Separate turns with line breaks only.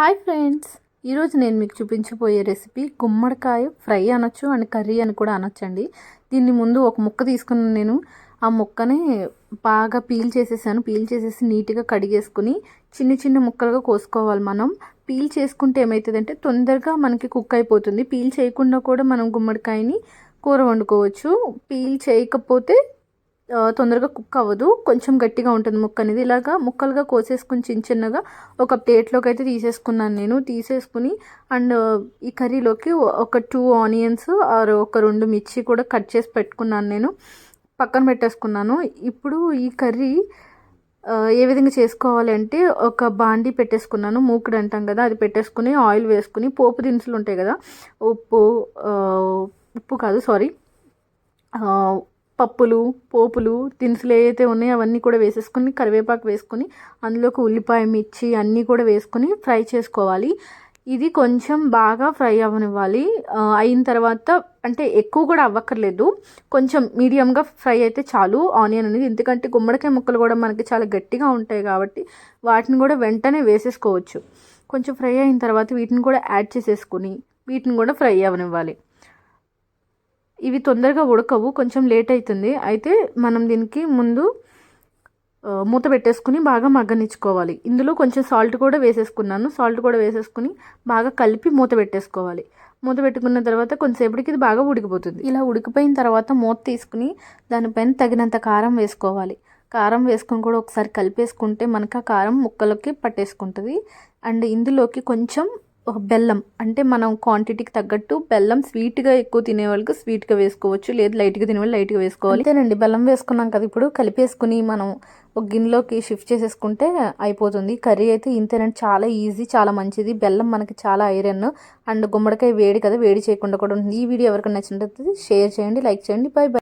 Hi friends. ఈరోజు నేను మీకు చూపించబోయే రెసిపీ గుమ్మడికాయ ఫ్రై అనొచ్చు అండ్ కర్రీ అని కూడా అనొచ్చండి. దీన్ని ముందు ఒక ముక్క తీసుకున్నాను నేను. ఆ ముక్కని బాగా పీల్ చేసేసాను. పీల్ చేసేసి నీట్గా కడిగేసుకుని చిన్న చిన్న ముక్కలుగా కోసుకోవాలి మనం. పీల్ చేసుకుంటే ఏమవుతుందంటే తొందరగా మనకి కుక్ అయిపోతుంది. పీల్ చేయకుండా కూడా మనం గుమ్మడికాయని కూర వండుకోవచ్చు. పీల్ చేయకపోతే తొందరగా కుక్ అవ్వదు. కొంచెం గట్టిగా ఉంటుంది ముక్క అనేది. ఇలాగా ముక్కలుగా కోసేసుకుని చిన్న చిన్నగా ఒక ప్లేట్లోకి అయితే తీసేసుకున్నాను నేను. తీసేసుకుని అండ్ ఈ కర్రీలోకి ఒక టూ ఆనియన్స్ ఆర్ ఒక రెండు మిర్చి కూడా కట్ చేసి పెట్టుకున్నాను నేను. పక్కన పెట్టేసుకున్నాను. ఇప్పుడు ఈ కర్రీ ఏ విధంగా చేసుకోవాలి అంటే ఒక బాండి పెట్టేసుకున్నాను. మూకుడు అంటాం కదా అది పెట్టేసుకుని ఆయిల్ వేసుకుని పోపు దినుసులు ఉంటాయి కదా ఉప్పు ఉప్పు కాదు సారీ. పప్పులు పోపులు దినుసులు ఏవైతే ఉన్నాయో అవన్నీ కూడా వేసేసుకొని కరివేపాకు వేసుకొని అందులోకి ఉల్లిపాయ మిర్చి అన్నీ కూడా వేసుకొని ఫ్రై చేసుకోవాలి. ఇది కొంచెం బాగా ఫ్రై అవ్వనివ్వాలి. అయిన తర్వాత అంటే ఎక్కువ కూడా అవ్వక్కర్లేదు. కొంచెం మీడియంగా ఫ్రై అయితే చాలు. ఆనియన్ అనేది ఎందుకంటే గుమ్మడికాయ ముక్కలు కూడా మనకి చాలా గట్టిగా ఉంటాయి కాబట్టి వాటిని కూడా వెంటనే వేసేసుకోవచ్చు. కొంచెం ఫ్రై అయిన తర్వాత వీటిని కూడా యాడ్ చేసేసుకుని వీటిని కూడా ఫ్రై అవ్వనివ్వాలి. ఇవి తొందరగా ఉడకవు కొంచెం లేట్ అవుతుంది అయితే మనం దీనికి ముందు మూత పెట్టేసుకుని బాగా మగ్గనిచ్చుకోవాలి. ఇందులో కొంచెం సాల్ట్ కూడా వేసేసుకున్నాను. సాల్ట్ కూడా వేసేసుకుని బాగా కలిపి మూత పెట్టేసుకోవాలి. మూత పెట్టుకున్న తర్వాత కొంతసేపటికి ఇది బాగా ఉడికిపోతుంది. ఇలా ఉడికిపోయిన తర్వాత మూత తీసుకుని దానిపైన తగినంత కారం వేసుకోవాలి. కారం వేసుకొని కూడా ఒకసారి కలిపేసుకుంటే మనకు ఆ కారం ముక్కలకి పట్టేసుకుంటుంది. అండ్ ఇందులోకి కొంచెం బెల్లం అంటే మనం క్వాంటిటీకి తగ్గట్టు బెల్లం స్వీట్గా ఎక్కువ తినే వాళ్ళకి స్వీట్గా వేసుకోవచ్చు లేదు లైట్గా తినే వాళ్ళు లైట్గా వేసుకోవాలి. అంతేనండి బెల్లం వేసుకున్నాం కదా ఇప్పుడు కలిపేసుకుని మనం ఒక గిన్నెలోకి షిఫ్ట్ చేసేసుకుంటే అయిపోతుంది. కర్రీ అయితే ఇంతేనండి చాలా ఈజీ చాలా మంచిది. బెల్లం మనకి చాలా ఐరన్ అండ్ గుమ్మడికాయ వేడి కదా వేడి చేయకుండా కూడా ఉంటుంది. ఈ వీడియో ఎవరికైనా నచ్చినట్లయితే షేర్ చేయండి లైక్ చేయండి బై బై